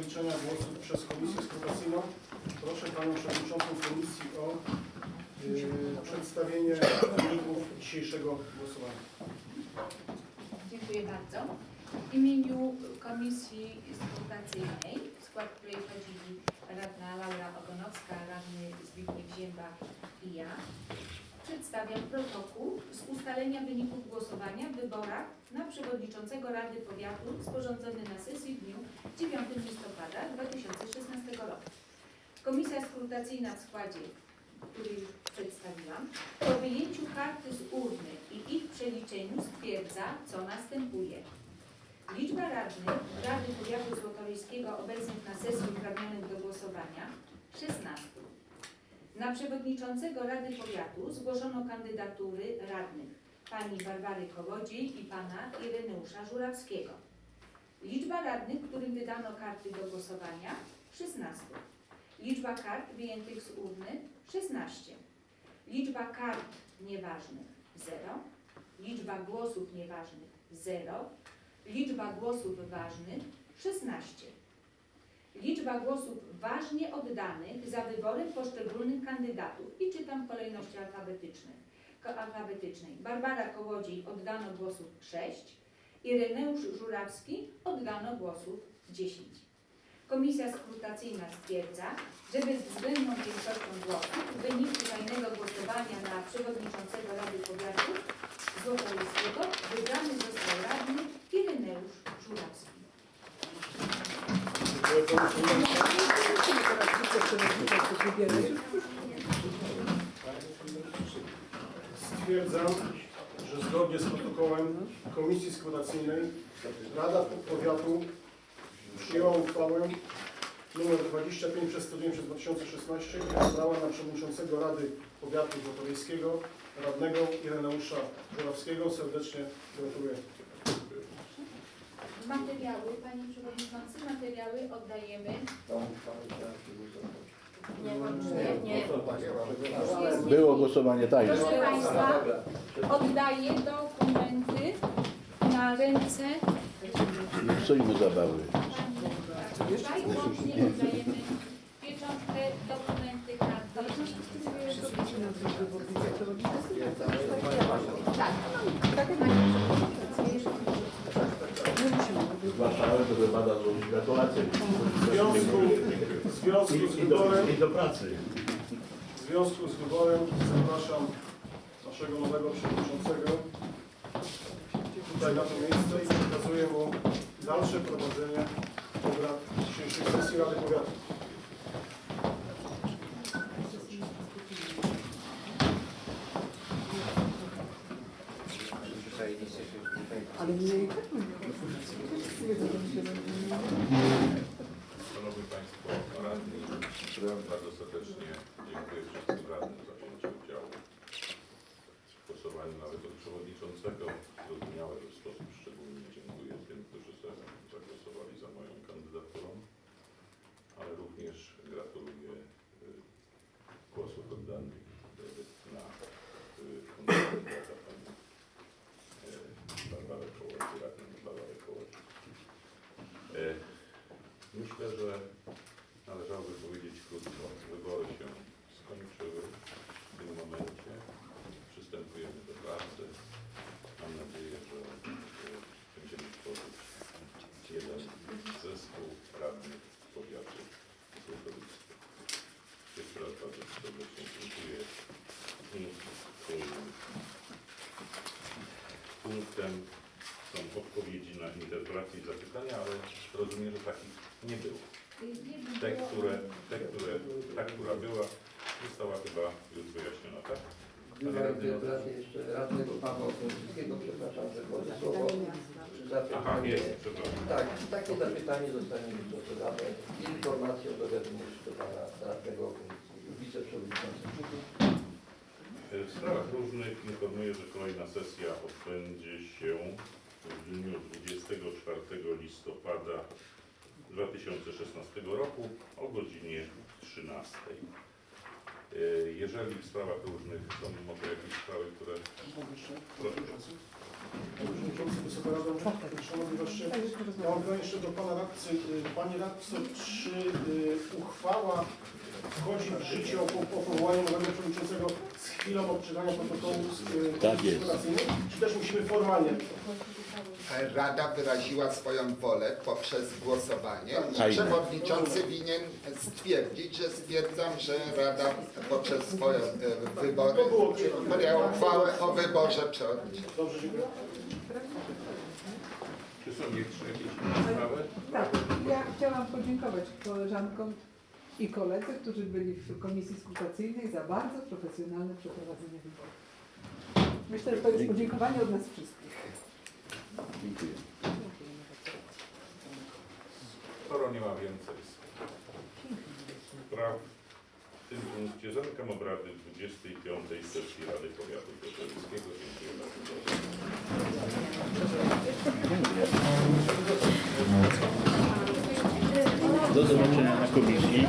przeliczenia głosów przez Komisję Skrutacyjną. Proszę Panią Przewodniczącą Komisji o y, przedstawienie wyników dzisiejszego głosowania. Dziękuję bardzo. W imieniu Komisji Skrutacyjnej, w skład której wchodzili radna Laura Ogonowska, radny Zbigniew Zięba i ja, przedstawiam protokół ustalenia wyników głosowania w wyborach na przewodniczącego Rady Powiatu sporządzony na sesji w dniu 9 listopada 2016 roku. Komisja skrutacyjna w składzie, który już przedstawiłam, po wyjęciu karty z urny i ich przeliczeniu stwierdza, co następuje. Liczba radnych Rady Powiatu Złotoryjskiego obecnych na sesji uprawnionych do głosowania 16. Na przewodniczącego Rady Powiatu zgłoszono kandydatury radnych pani Barbary Kołodziej i pana Ireneusza Żurawskiego. Liczba radnych, którym wydano karty do głosowania 16. Liczba kart wyjętych z urny 16. Liczba kart nieważnych 0. Liczba głosów nieważnych 0. Liczba głosów ważnych 16. Liczba głosów ważnie oddanych za wyborem poszczególnych kandydatów i czytam w kolejności alfabetycznej. ko- alfabetycznej. Barbara Kołodziej oddano głosów 6. Ireneusz Żurawski oddano głosów 10. Komisja skrutacyjna stwierdza, że bezwzględną większością głosów w wyniku tajnego głosowania na przewodniczącego Rady Powiatu Złotoryskiego wybrany został radny Ireneusz Żurawski. Stwierdzam, że zgodnie z protokołem Komisji Skrutacyjnej Rada Powiatu przyjęła uchwałę nr 25 przez 109 przez 2016 i wybrała na przewodniczącego Rady Powiatu Złotoryjskiego radnego Ireneusza Żurawskiego. Serdecznie gratuluję. Materiały, Panie Przewodniczący, materiały oddajemy. Nie, nie. Było głosowanie tajne. Proszę Państwa, oddaję dokumenty na ręce psujmy zabawy. Tutaj Zgłaszałem, żeby bada złożyć gratulacje. W związku, w związku z I do, wyborem I do pracy. W związku z wyborem zapraszam naszego nowego przewodniczącego tutaj na to miejsce i przekazuję mu dalsze prowadzenie obrad dzisiejszej sesji Rady Powiatu. Ale mnie i tak Szanowni Państwo radni, bardzo serdecznie dziękuję wszystkim radnym za wzięcie udziału w głosowaniu nawet od przewodniczącego. Zrozumiałe, w sposób szczególny dziękuję tym, którzy za- zagłosowali za moją kandydaturą, ale również gratuluję y, głosów oddanych y, na y, kandydata pani y, Barbarę Kołodziej, radną Barbarę Kołodziej. Y, Myślę, że należałoby powiedzieć krótko. Wybory się skończyły. W tym momencie przystępujemy do pracy. Mam nadzieję, że będziemy tworzyć jeden zespół radnych powiatu Złotowiska. Jeszcze raz bardzo serdecznie dziękuję. I punktem odpowiedzi na interpelacje i zapytania, ale rozumiem, że takich nie było. Te, które, te, które, ta, która była, została chyba już wyjaśniona, tak? Panie radny, Radny, jeszcze radnego Pawła Kowalskiego, przepraszam, że głosy słowo. Aha, jest, przepraszam. Tak, takie zapytanie zostanie wystosowane. Informacje o dowiadomieniu do pana radnego wiceprzewodniczącego. W sprawach różnych informuję, że kolejna sesja odbędzie się w dniu 24 listopada 2016 roku o godzinie 13. E, Jeżeli w sprawach różnych są może jakieś sprawy, które... Proszę. Panie Przewodniczący, Wysoka Rado, Szanowni Goście. Ja mam jeszcze do Pana Radcy. Panie Radco, czy y, uchwała wchodzi w życie o, po- o powołaniu nowego Przewodniczącego z chwilą odczytania protokołu z y, Tak jest. czy też musimy formalnie? Rada wyraziła swoją wolę poprzez głosowanie i przewodniczący winien stwierdzić, że stwierdzam, że Rada poprzez swoje e, wybory podjęła uchwałę o wyborze przewodniczącego. Dobrze, dziękuję. Czy są jeszcze jakieś inne sprawy? Tak, ja chciałam podziękować koleżankom i koledze, którzy byli w komisji skrutacyjnej za bardzo profesjonalne przeprowadzenie wyborów. Myślę, że to jest podziękowanie od nas wszystkich. Dziękuję. Skoro nie ma więcej spraw, w tym punkcie zamykam obrady 25. sesji Rady Powiatu Koszalińskiego. Dziękuję bardzo. Do zobaczenia na komisji.